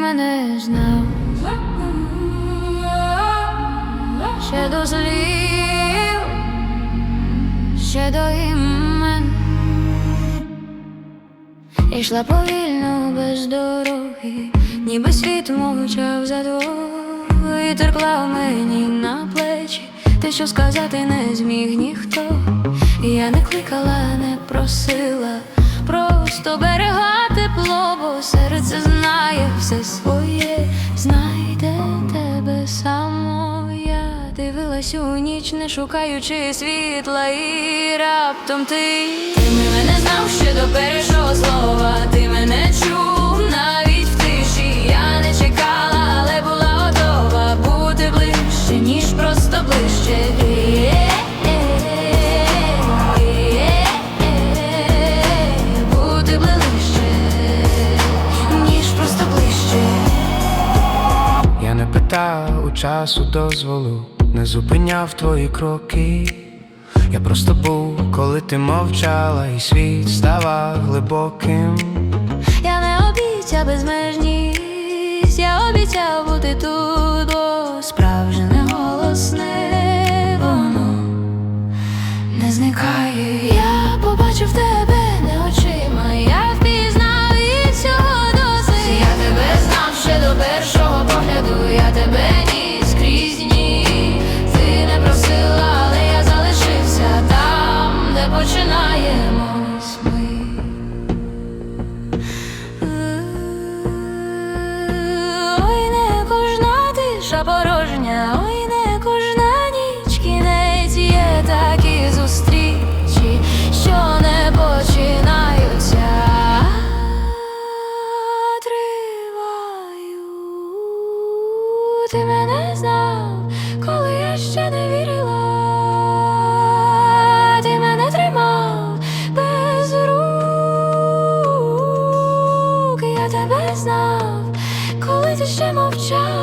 мене знав, ще до злів, ще до імен Ішла повільно без дороги, ніби світ мовчав за двох І терклав мені на плечі, те, що сказати не зміг ніхто. Я не кликала, не просила, просто берега тепло, бо серце знає все своє, знайде тебе само. Я дивилась у ніч, не шукаючи світла, і раптом ти. Ти мене знав ще до першого слова, ти мене чув у часу дозволу, не зупиняв твої кроки. Я просто був, коли ти мовчала, і світ ставав глибоким. Я не обіцяв безмежність, я обіцяв бути тут, бо справжнє голосне воно не зникає. Я побачив тебе порожня, ой не кожна ніч кінець є такі зустрічі, що не починаються, триваю. Ти мене знав, коли я ще не вірила, ти мене тримав без рук, я тебе знав, коли ти ще мовчав.